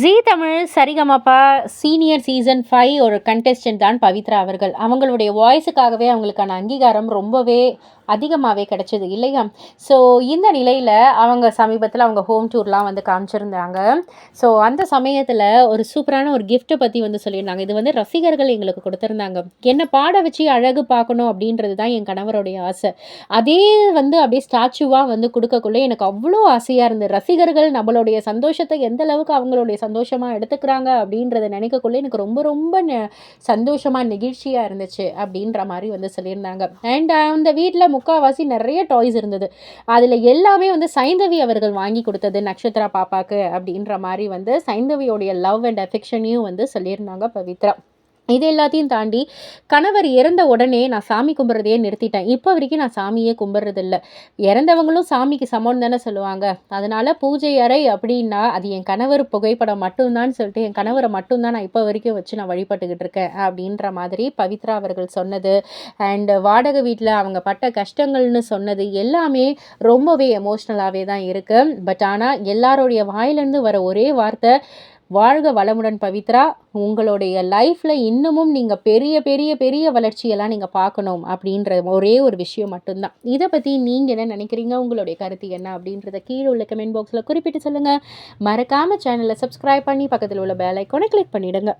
Zee Tamil Sa Re Ga Ma Pa senior season five ஒரு contestant தான் பவித்ரா அவர்கள். அவங்களுடைய வாய்ஸுக்காகவே அவங்களுக்கான அங்கீகாரம் ரொம்பவே அதிகமாகவே கிடச்சிது இல்லையா? ஸோ இந்த நிலையில் அவங்க சமீபத்தில் அவங்க ஹோம் டூர்லாம் வந்து காமிச்சிருந்தாங்க. ஸோ அந்த சமயத்தில் ஒரு சூப்பரான ஒரு கிஃப்ட்டை பற்றி வந்து சொல்லியிருந்தாங்க. இது வந்து ரசிகர்கள் எங்களுக்கு கொடுத்துருந்தாங்க. என்னை பாட வச்சு அழகு பார்க்கணும் அப்படின்றது தான் என் கணவருடைய ஆசை. அதே வந்து அப்படியே ஸ்டாச்சுவாக வந்து கொடுக்கக்குள்ளே எனக்கு அவ்வளோ ஆசையாக இருந்தது. ரசிகர்கள் நம்மளுடைய சந்தோஷத்தை எந்த அளவுக்கு அவங்களுடைய சந்தோஷமாக எடுத்துக்கிறாங்க அப்படின்றத நினைக்கக்குள்ளே எனக்கு ரொம்ப ரொம்ப சந்தோஷமாக நெகிழ்ச்சியாக இருந்துச்சு அப்படின்ற மாதிரி வந்து சொல்லியிருந்தாங்க. அண்ட் uh, அந்த வீட்டில் முக்கால்வாசி நிறைய டாய்ஸ் இருந்தது. அதில் எல்லாமே வந்து சைந்தவி அவர்கள் வாங்கி கொடுத்தது நட்சத்திரா பாப்பாக்கு அப்படின்ற மாதிரி வந்து சைந்தவியோடைய லவ் அண்ட் அஃபெக்ஷனையும் வந்து சொல்லியிருந்தாங்க பவித்ரா. இது எல்லாத்தையும் தாண்டி கணவர் இறந்த உடனே நான் சாமி கும்பிட்றதையே நிறுத்திட்டேன். இப்போ வரைக்கும் நான் சாமியே கும்பிட்றதில்ல. இறந்தவங்களும் சாமிக்கு சமம்னு தானே சொல்லுவாங்க. அதனால் பூஜை அறை அப்படின்னா அது என் கணவர் புகைப்படம் மட்டும்தான் சொல்லிட்டு என் கணவரை மட்டும்தான் நான் இப்போ வரைக்கும் வச்சு நான் வழிபட்டுக்கிட்டு இருக்கேன் அப்படின்ற மாதிரி பவித்ரா அவர்கள் சொன்னது. அண்டு வாடகை வீட்டில் அவங்க பட்ட கஷ்டங்கள்னு சொன்னது எல்லாமே ரொம்பவே எமோஷ்னலாகவே தான் இருக்குது பட் ஆனால் எல்லாருடைய வாயிலேருந்து வர ஒரே வார்த்தை வாழ்க வளமுடன் பவித்ரா. உங்களுடைய லைஃப்பில் இன்னமும் நீங்கள் பெரிய பெரிய பெரிய வளர்ச்சியெல்லாம் நீங்கள் பார்க்கணும் அப்படின்ற ஒரே ஒரு விஷயம் மட்டும்தான். இதை பற்றி நீங்கள் என்ன நினைக்கிறீங்க? உங்களுடைய கருத்து என்ன? அப்படின்றத கீழே உள்ள கமெண்ட் பாக்ஸில் குறிப்பிட்டு சொல்லுங்கள் மறக்காமல் சேனலை சப்ஸ்கிரைப் பண்ணி பக்கத்தில் உள்ள பெல் ஐக்கானை கிளிக் பண்ணிவிடுங்க